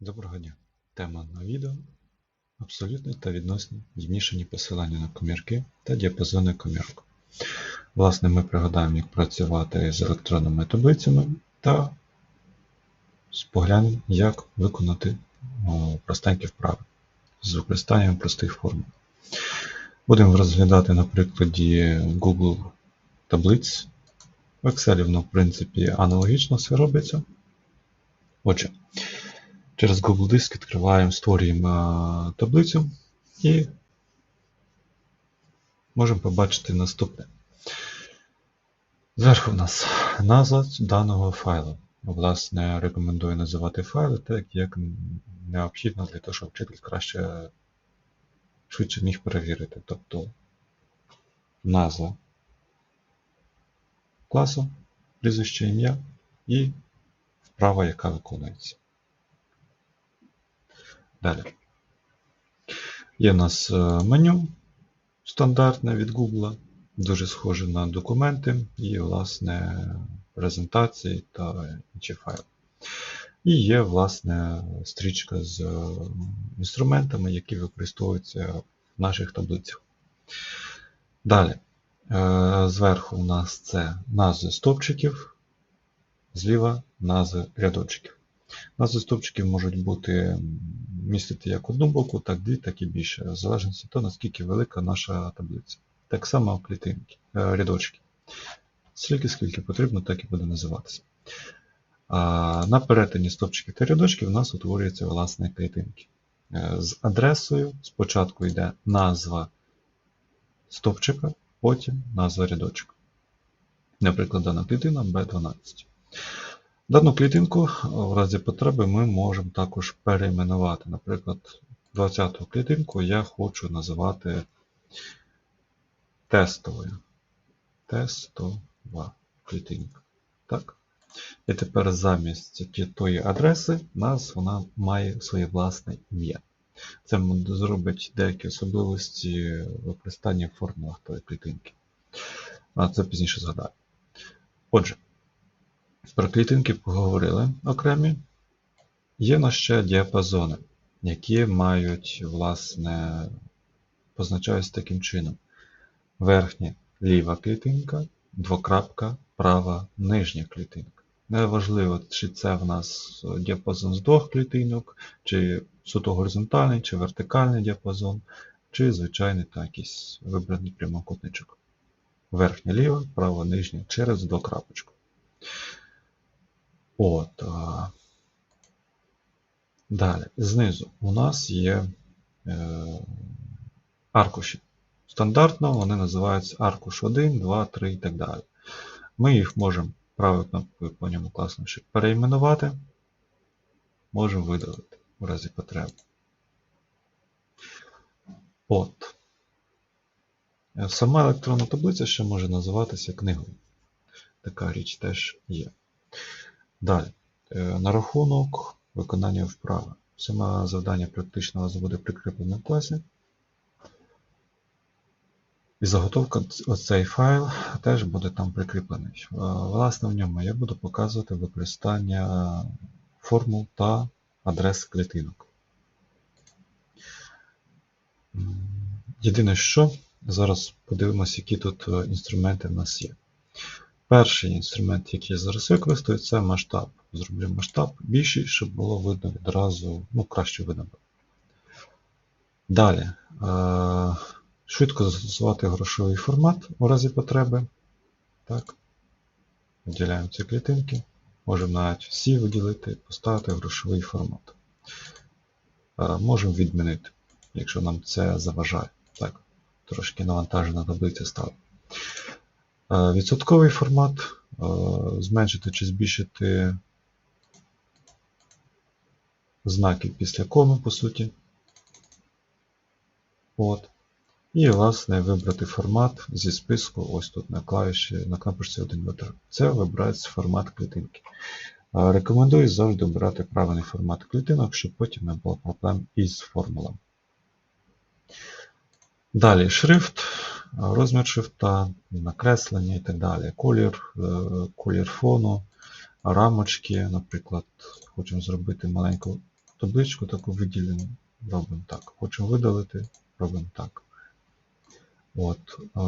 Доброго дня! Тема на відео абсолютні та відносні змішані посилання на комірки та діапазони комірок. Власне, ми пригадаємо, як працювати з електронними таблицями та споглянемо, як виконати простенькі вправи з використанням простих формул. Будемо розглядати на прикладі Google таблиць. В Excel воно, в принципі, аналогічно все робиться. Отже, Через Google Диск відкриваємо, створюємо таблицю і можемо побачити наступне. Зверху у нас назва даного файлу. Власне, рекомендую називати файли так, як необхідно для того, щоб вчитель краще швидше міг перевірити. Тобто назва класу, прізвище ім'я і вправа, яка виконується. Далі. Є в нас е, меню стандартне від Google, дуже схоже на документи і, власне, презентації та інші файли. І є, власне, стрічка з е, інструментами, які використовуються в наших таблицях. Далі. Е, зверху у нас це назви стовпчиків, зліва назви рядочків. Назви стовпчиків можуть бути містити як одну букву, так дві, так і більше, в залежності від того, наскільки велика наша таблиця. Так само клітинки, е, рядочки. Скільки, скільки потрібно, так і буде називатися. На перетині стовпчиків та рядочків у нас утворюються власне клітинки. Е, з адресою спочатку йде назва стовпчика, потім назва рядочка. Наприклад, дана клітина B12. Дану клітинку в разі потреби ми можемо також перейменувати. Наприклад, 20-ту клітинку я хочу називати тестовою. Тестова клітинка. Так? І тепер замість тої адреси у нас вона має своє власне ім'я. Це зробить деякі особливості використання в формулах тої клітинки. А це пізніше згадаю. Отже. Про клітинки поговорили окремі. Є на ще діапазони, які мають, власне, позначаються таким чином. Верхня ліва клітинка, двокрапка, права нижня клітинка. Неважливо, чи це в нас діапазон з двох клітинок, чи суто горизонтальний, чи вертикальний діапазон, чи звичайний та якийсь вибраний прямокутничок. Верхня ліва, права нижня через двокрапочку. От. Далі, знизу у нас є е, аркуші. Стандартно вони називаються аркуш 1, 2, 3 і так далі. Ми їх можемо правою кнопкою по ньому класно ще переіменувати, можемо видалити в разі потреби. От. Сама електронна таблиця ще може називатися книгою. Така річ теж є. Далі, е, на рахунок виконання вправи. Саме завдання практично у вас буде прикріплене в класі. І заготовка оцей файл теж буде там прикріплений. Е, власне, в ньому я буду показувати використання формул та адрес клітинок. Єдине, що зараз подивимося, які тут е, інструменти в нас є. Перший інструмент, який я зараз використаю, це масштаб. Зроблю масштаб більший, щоб було видно відразу, ну, краще видно. Далі. Е, швидко застосувати грошовий формат у разі потреби. Так. Виділяємо ці клітинки. Можемо навіть всі виділити, поставити грошовий формат. Е, можемо відмінити, якщо нам це заважає. Так, Трошки навантажена таблиця стала. Е, відсотковий формат, е, зменшити чи збільшити знаки після коми, по суті. От. І, власне, вибрати формат зі списку, ось тут на клавіші, на кнопочці 1 2 Це вибирається формат клітинки. Е, рекомендую завжди обирати правильний формат клітинок, щоб потім не було проблем із формулами. Далі шрифт розмір шрифта, накреслення і так далі. Колір, е, колір фону, рамочки, наприклад, хочемо зробити маленьку табличку таку виділену. Робимо так. Хочемо видалити, робимо так. От, е,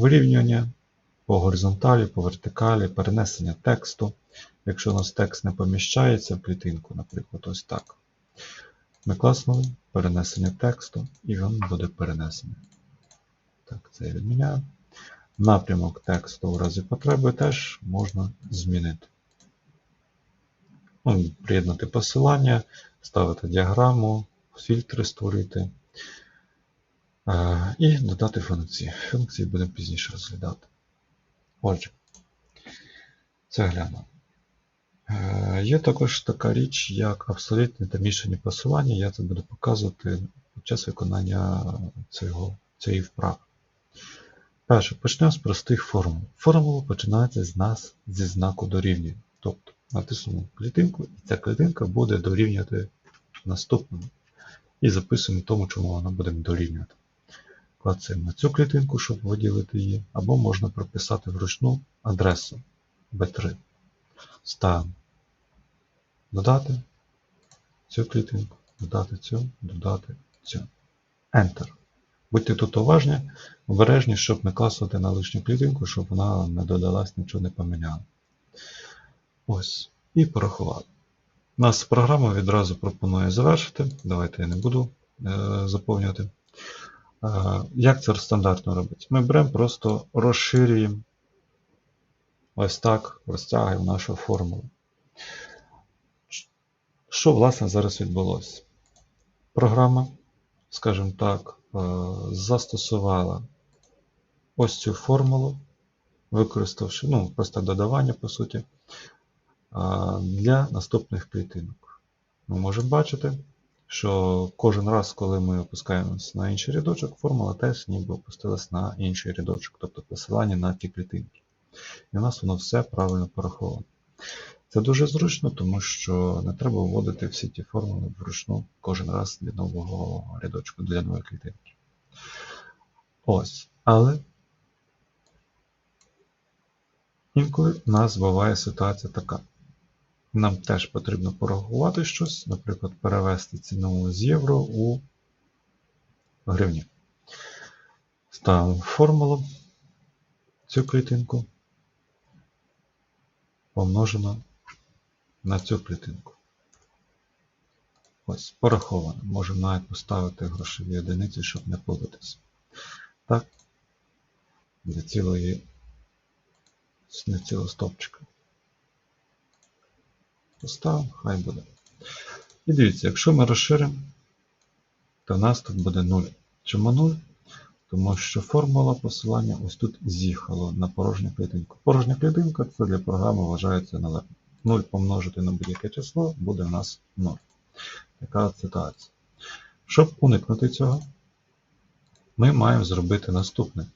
вирівнювання по горизонталі, по вертикалі, перенесення тексту. Якщо у нас текст не поміщається в клітинку, наприклад, ось так. Ми класнули перенесення тексту, і він буде перенесений. Так, це відміняю. Напрямок тексту в разі потреби теж можна змінити. Ну, приєднати посилання, ставити діаграму, фільтри створити. Е, І додати функції. Функції будемо пізніше розглядати. Отже, це глянув. Е, Є також така річ, як абсолютні та мішані посилання. Я це буду показувати під час виконання цього, цієї вправи. Перше, почнемо з простих формул. Формула починається з нас зі знаку дорівнює. Тобто натиснемо клітинку, і ця клітинка буде дорівнювати наступному. І записуємо тому, чому вона буде дорівнювати. Клацаємо на цю клітинку, щоб виділити її, або можна прописати вручну адресу B3. Ставимо додати цю клітинку, додати цю, додати цю. Enter. Будьте тут уважні, обережні, щоб не класувати на лишню клітинку, щоб вона не додалась, нічого не поміняла. Ось. І порахували. Нас програма відразу пропонує завершити. Давайте я не буду е, заповнювати. Е, як це стандартно робиться? Ми беремо, просто розширюємо ось так, розтягуємо нашу формулу. Що, власне, зараз відбулося? Програма, скажімо так, е, застосувала ось цю формулу, використавши, ну, просто додавання, по суті, е, для наступних клітинок. Ми можемо бачити, що кожен раз, коли ми опускаємося на інший рядочок, формула теж ніби опустилась на інший рядочок, тобто посилання на ті клітинки. І у нас воно все правильно пораховано. Це дуже зручно, тому що не треба вводити всі ті формули вручну кожен раз для нового рядочку, для нової клітинки. Ось. Але інколи у нас буває ситуація така. Нам теж потрібно порахувати щось, наприклад, перевести ціну з євро у гривні. Ставимо формулу цю клітинку помножено на цю клітинку. Ось, пораховано. Можемо навіть поставити грошові одиниці, щоб не плутатися. Так, для цілої не цілого стопчика. Поставимо, хай буде. І дивіться, якщо ми розширимо, то в нас тут буде 0. Чому 0? Тому що формула посилання ось тут з'їхала на порожню клітинку. Порожня клітинка це для програми вважається належним. 0 помножити на будь-яке число буде в нас 0. Така ситуація. Щоб уникнути цього, ми маємо зробити наступне.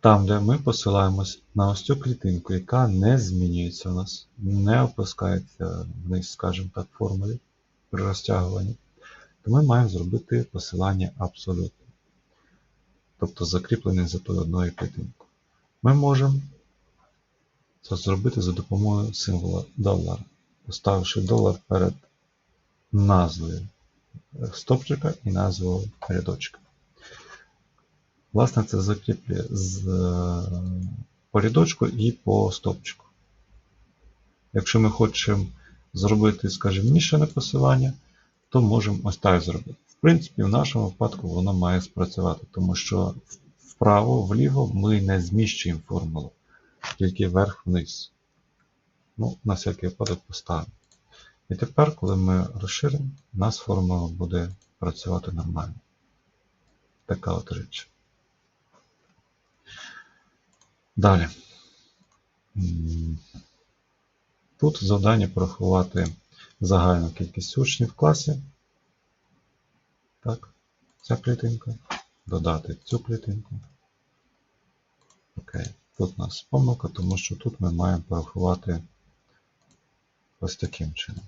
Там, де ми посилаємось на ось цю клітинку, яка не змінюється у нас, не опускається вниз, скажімо так, формулі при розтягуванні, то ми маємо зробити посилання абсолютно. Тобто закріплене за тою одною клітинкою. Ми можемо це зробити за допомогою символа долара, поставивши долар перед назвою стопчика і назвою рядочка. Власне, це закріплює з, по рядочку і по стопчику. Якщо ми хочемо зробити, скажімо, мішане посилання, то можемо ось так зробити. В принципі, в нашому випадку воно має спрацювати, тому що вправо, вліво ми не зміщуємо формулу, тільки вверх-вниз. Ну, на всякий випадок поставимо. І тепер, коли ми розширимо, у нас формула буде працювати нормально. Така от річ. Далі. Тут завдання порахувати загальну кількість учнів в класі. Так, ця клітинка. Додати цю клітинку. Окей. Тут у нас помилка, тому що тут ми маємо порахувати ось таким чином.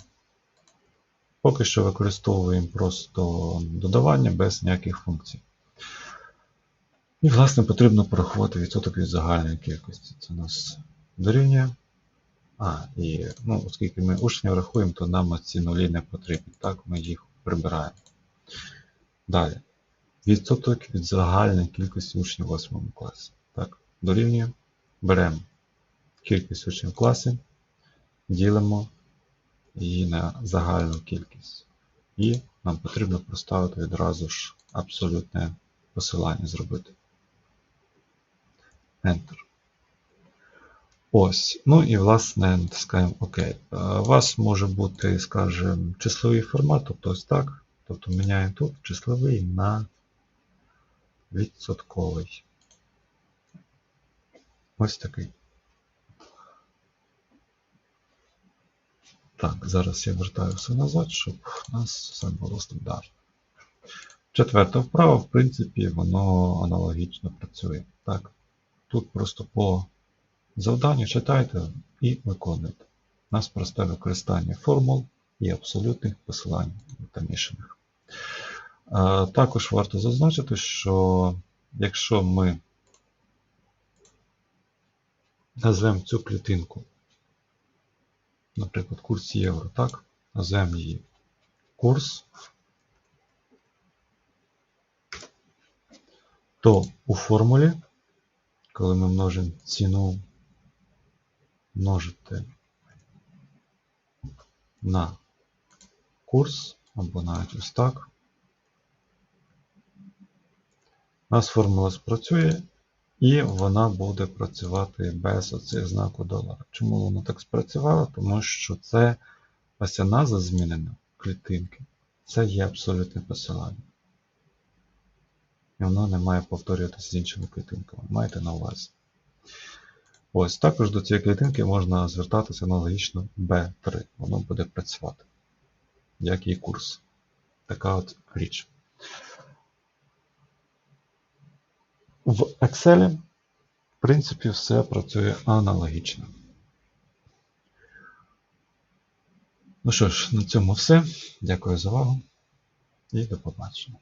Поки що використовуємо просто додавання без ніяких функцій. І, власне, потрібно порахувати відсоток від загальної кількості. Це у нас дорівнює А, і ну, оскільки ми учнів рахуємо, то нам ці нулі не потрібні. Так, ми їх прибираємо. Далі. Відсоток від загальної кількості учнів в 8 класі. Так, дорівнює. Беремо кількість учнів в класі, ділимо її на загальну кількість. І нам потрібно проставити відразу ж абсолютне посилання зробити. Enter. Ось. Ну і власне натискаємо ОК. Е, У вас може бути, скажімо, числовий формат, тобто ось так. Тобто міняємо тут числовий на відсотковий. Ось такий. Так, зараз я вертаю все назад, щоб у нас все було стандартно. Четверта вправа, в принципі, воно аналогічно працює. Так, тут просто по завданню читайте і виконуйте. У нас просте використання формул і абсолютних посилань та мішаних. Е, Також варто зазначити, що якщо ми назвемо цю клітинку, наприклад, курс євро, так, назвемо її курс, то у формулі, коли ми множимо ціну множити на курс, або навіть ось так, у нас формула спрацює, і вона буде працювати без оцих знаку долара. Чому вона так спрацювала? Тому що це ось ця назва змінена клітинки. Це є абсолютне посилання. І воно не має повторюватися з іншими клітинками. Майте на увазі. Ось також до цієї клітинки можна звертатися аналогічно B3. Воно буде працювати. Як і курс. Така от річ. В Excel, в принципі, все працює аналогічно. Ну що ж, на цьому все. Дякую за увагу і до побачення.